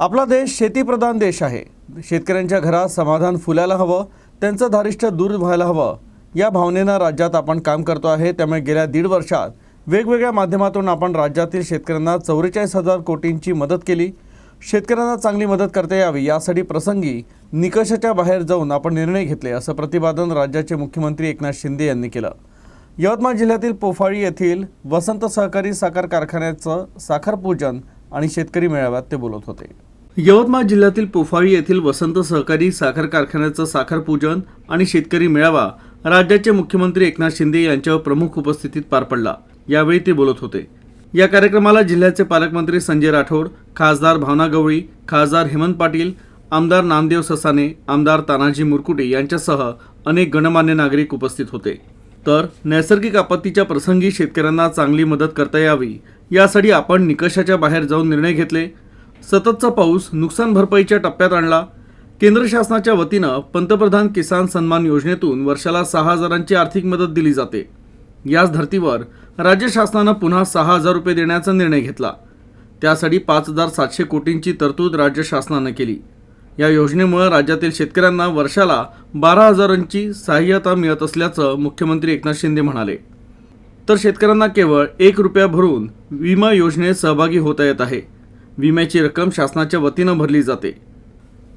आपला देश शेतीप्रधान देश आहे. शेतकऱ्यांच्या घरात समाधान फुलायला हवं त्यांचं धारिष्ट दूर व्हायला हवं. या भावनेनं राज्यात आपण काम करतो आहे. त्यामुळे गेल्या दीड वर्षात वेगवेगळ्या माध्यमातून आपण राज्यातील शेतकऱ्यांना चौवेचाळीस हजार कोटींची मदत केली. शेतकऱ्यांना चांगली मदत करता यावी यासाठी प्रसंगी निकषाच्या बाहेर जाऊन आपण निर्णय घेतले असं प्रतिपादन राज्याचे मुख्यमंत्री एकनाथ शिंदे यांनी केलं. यवतमाळ जिल्ह्यातील पोफाळी येथील वसंत सहकारी साखर कारखान्याचं साखर पूजन आणि शेतकरी मेळाव्यात ते बोलत होते. यवतमाळ जिल्ह्यातील पोफाळी येथील वसंत सहकारी साखर कारखान्याचं साखर पूजन आणि शेतकरी मेळावा राज्याचे मुख्यमंत्री एकनाथ शिंदे यांच्यावर प्रमुख उपस्थितीत पार पडला. यावेळी ते बोलत होते. या कार्यक्रमाला जिल्ह्याचे पालकमंत्री संजय राठोड खासदार भावना गवळी खासदार हेमंत पाटील आमदार नामदेव ससाने आमदार तानाजी मुरकुटे यांच्यासह अनेक गणमान्य नागरिक उपस्थित होते. तर नैसर्गिक आपत्तीच्या प्रसंगी शेतकऱ्यांना चांगली मदत करता यावी. यासाठी आपण निकषाच्या बाहेर जाऊन निर्णय घेतले. सततचा पाऊस नुकसान भरपाईच्या टप्प्यात आणला. केंद्र शासनाच्या वतीनं पंतप्रधान किसान सन्मान योजनेतून वर्षाला सहा हजारांची आर्थिक मदत दिली जाते. याच धर्तीवर राज्य शासनानं पुन्हा सहा हजार रुपये देण्याचा निर्णय घेतला. त्यासाठी पाच हजार सातशे कोटींची तरतूद राज्य शासनानं केली. या योजनेमुळे राज्यातील शेतकऱ्यांना वर्षाला बारा हजारांची सहाय्यता मिळत असल्याचं मुख्यमंत्री एकनाथ शिंदे म्हणाले. तर शेतकऱ्यांना केवळ एक रुपया भरून विमा योजनेत सहभागी होता येत आहे. विम्याची रक्कम शासनाच्या वतीनं भरली जाते.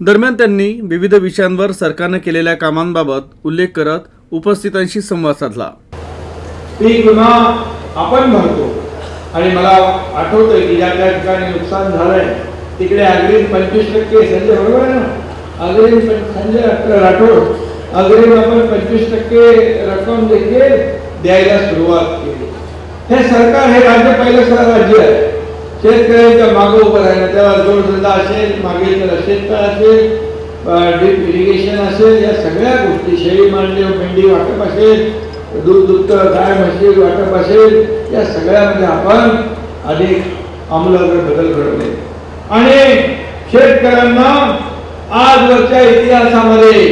दरम्यान त्यांनी विविध विषयांवर सरकारनं केलेल्या कामांबाबत उल्लेख करत उपस्थितांशी संवाद साधला. पीक विमा आपण भरतो. आणि मला आठवतंय की ज्या त्या ठिकाणी नुकसान झालंय तिकडे अग्रिम पंचवीस टक्के संजय बरोबर आहे ना? अग्रिम संजय राठोड अग्रिम आपण पंचवीस टक्के रक्कम देखील द्यायला सुरुवात केली. हे सरकार हे राज्य पहिलं सर राज्य आहे. शेतकऱ्यांच्या मागे उभं राहिलं त्याला जोडधंदा असेल मागे त्याला शेततळ असेल ड्रीप इरिगेशन असेल या सगळ्या गोष्टी शेळी मांडली मेंढी वाटप असेल दूध दुग्ध गाय म्हशी वाटप असेल या सगळ्यामध्ये आपण अधिक आमूलाग्र बदल घडवले आणि शेतकऱ्यांना आजवरच्या इतिहासामध्ये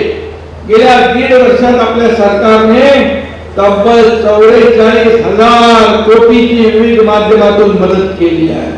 गेल्या दीड वर्षात आपल्या सरकारने तब्बल चौवेचाळीस हजार कोटीची विविध माध्यमातून मदत केली आहे.